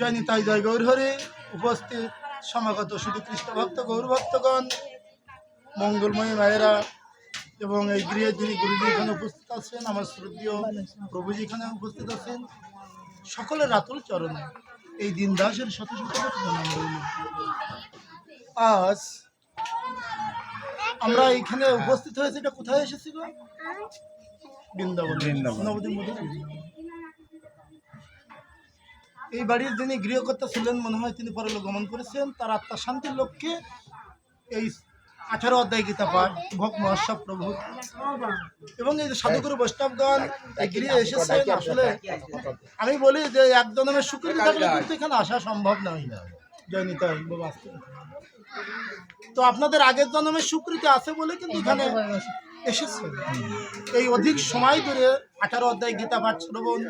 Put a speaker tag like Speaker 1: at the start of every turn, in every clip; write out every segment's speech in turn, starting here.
Speaker 1: জয় নিতাই জয় গৌর হরে উপস্থিত সমাগত শুধু কৃষ্ণ ভক্ত গৌর ভক্তগণ মঙ্গলময়ী মায়েরা এবং এই গৃহে যিনি গুরুজি এখানে উপস্থিত আছেন আমার শ্রদ্ধীয় প্রভুজি এখানে উপস্থিত আছেন সকলের রাতুল চরণে এই দিন দাসের শত শত প্রণাম রইল। আজ আমরা এখানে উপস্থিত হয়েছি এটা কোথায় এসেছিল বৃন্দাবন
Speaker 2: বৃন্দাবন।
Speaker 1: বৃন্দাবন। এই বাড়ির যিনি গৃহকর্তা ছিলেন, মনে হয় তিনি পরলোক গমন করেছেন, তার আত্মার শান্তির লক্ষ্যে এই আঠারো অধ্যায় গীতা পাঠ, ভোগ মহোৎসব প্রভু। এবং এই যে সাধুগুরু বৈষ্ণবগণ গৃহে এসেছেন, আসলে আমি বলি যে এক জন্মের স্বীকৃতি থাকলে কিন্তু এখানে আসা সম্ভব নয়। নিতাই তো আপনাদের আগের জন্মের স্বীকৃতি আছে বলে কিন্তু এখানে এসেছে। এই অধিক সময় ধরে আঠারো অধ্যায় গীতা পাঠ শ্রবণ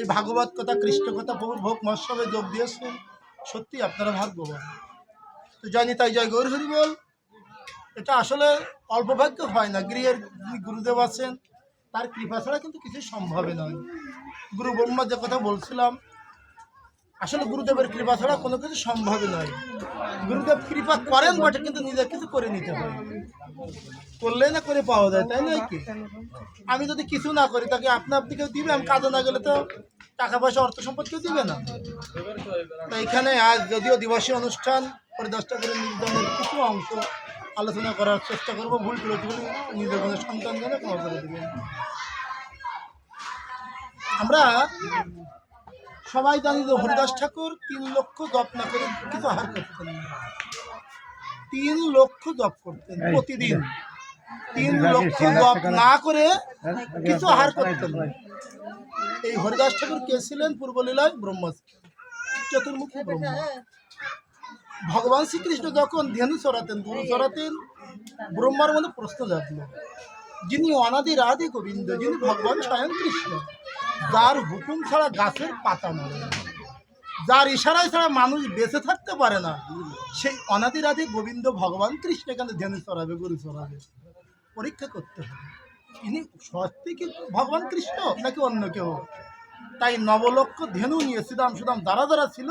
Speaker 1: এই ভাগবত কথা, কৃষ্ণ কথা, ভোগ মহোৎসবে যোগ দিয়েছেন। সত্যি আপনারা ভাগ্যবান। তো জানি তাই, জয় গৌর হরি বল। এটা আসলে অল্প ভাগ্য হয় না। গৃহের গুরুদেব আছেন, তার কৃপা ছাড়া কিন্তু কিছু সম্ভবে নয়। গুরু ব্রহ্মা যে কথা বলছিলাম আসলে গুরুদেবের কৃপা ছাড়া কোনো কিছু সম্ভব নয়। গুরুদেব কৃপা করেন বটে, কিন্তু নিজের কিছু করে নিতে হয়। করলে না করে পাওয়া যায়, তাই নয় কি? আমি যদি কিছু না করি, তাকে আপনা আপনি কেউ দিবে আমি কাজে না গেলে তো টাকা পয়সা, অর্থ সম্পদ কেউ দিবে না। তো এখানে আজ যদিও দিবসী অনুষ্ঠান, পরে দশটা করে নির্জনের কিছু অংশ আলোচনা করার চেষ্টা করব, ভুল করে নিজের কোনো সন্তান জন্য ক্ষমা করে আমরা সবাই জানি যে হরিদাস ঠাকুর তিন লক্ষ জপ না করে কিছু আহার করতেন তিন লক্ষ জপ করতেন প্রতিদিন। তিন লক্ষ জপ না করে কিছু আহার করতেন। এই হরিদাস ঠাকুর কে ছিলেন? পূর্বলীলায় ব্রহ্ম চতুর্মুখী ব্রহ্ম। ভগবান শ্রীকৃষ্ণ যখন ধ্যানু চড়াতেন গুরু চড়াতেন ব্রহ্মার মধ্যে প্রশ্ন জাগলো। যিনি অনাদি রাধে গোবিন্দ যিনি ভগবান স্বয়ং কৃষ্ণ যার হুকুম ছাড়া গাছের পাতা নড়ে না, যার ইশারায় ছাড়া মানুষ বেঁচে থাকতে পারে না সেই অনাদি রাধে গোবিন্দ ভগবান কৃষ্ণ এখানে ধ্যানে চড়াবে গুরু চড়াবে। পরীক্ষা করতে হবে। ইনি সত্যি কি ভগবান কৃষ্ণ নাকি অন্য কেউ? তাই নবলক্ষ ধেনু নিয়ে শ্রীরাম সুদাম দাঁড়া দ্বারা ছিল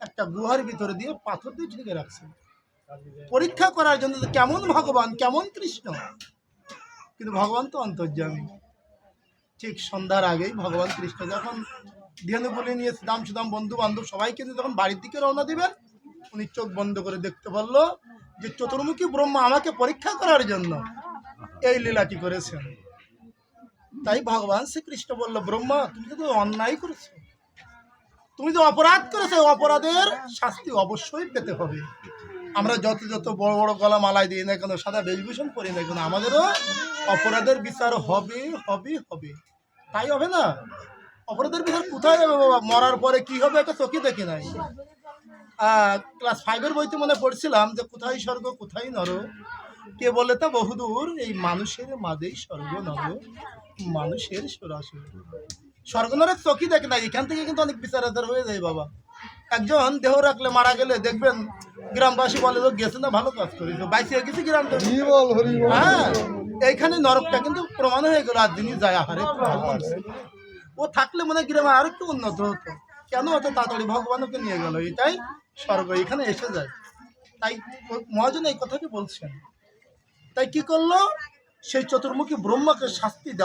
Speaker 1: একটা গুহার ভিতরে দিয়ে পাথর দিয়ে ঢেকে রাখছে। পরীক্ষা করার জন্য কেমন ভগবান কেমন কৃষ্ণ? কিন্তু ভগবান তো অন্তর্যামী। ঠিক সন্ধ্যার আগেই ভগবান কৃষ্ণ যখন ধ্যানে বলে নিয়ে শ্রীরাম সুদাম বন্ধু বান্ধব সবাইকে নিয়ে যখন বাড়ির দিকে রওনা দিবেন, উনি চোখ বন্ধ করে দেখতে পারল যে, চতুর্মুখী ব্রহ্মা আমাকে পরীক্ষা করার জন্য এই লীলাটি করেছেন। তাই ভগবান শ্রীকৃষ্ণ বলল, ব্রহ্মা, তুমি তো অন্যায় করেছ। তুমি যে অপরাধ করেছ। অপরাধের শাস্তি অবশ্যই পেতে হবে। আমরা যত যত বড় বড় গলা মালাই দিই না কেন সাদা বেশভূষণ করি না কেন আমাদেরও অপরাধের বিচার হবে হবে হবে। তাই হবে না? অপরাধের বিচার কোথায় হবে বাবা? মরার পরে কি হবে একটা চোখে দেখি নাই। ক্লাস ফাইভের বইতে মনে পড়ছিলাম যে কোথায় স্বর্গ কোথায় নর? কে বলে তা বহুদূর এই মানুষের মাঝেই স্বর্গ নর। মানুষের সরাসরি। স্বর্গনরের চোখই দেখে না এখান থেকে কিন্তু অনেক বিচার আচার হয়ে যায় বাবা। একজন দেহ রাখলে মারা গেলে দেখবেন গ্রামবাসী বলে যে গেছে না ভালো কাজ করেছে বাইসে গেছে গ্রাম হ্যাঁ এইখানে নরকটা কিন্তু প্রমাণ হয়ে গেল আর যিনি যায় আহারে। ও থাকলে মনে হয় গ্রামে আর একটু উন্নত হতো। কেন অত তাড়াতাড়ি ভগবানকে নিয়ে গেল? এটাই স্বর্গ এখানে এসে যায়। তাই মহাজন এই কথাটি বলছেন। তাই কি করল? সেই চতুর্মুখী ব্রহ্মাকে শাস্তি দেওয়া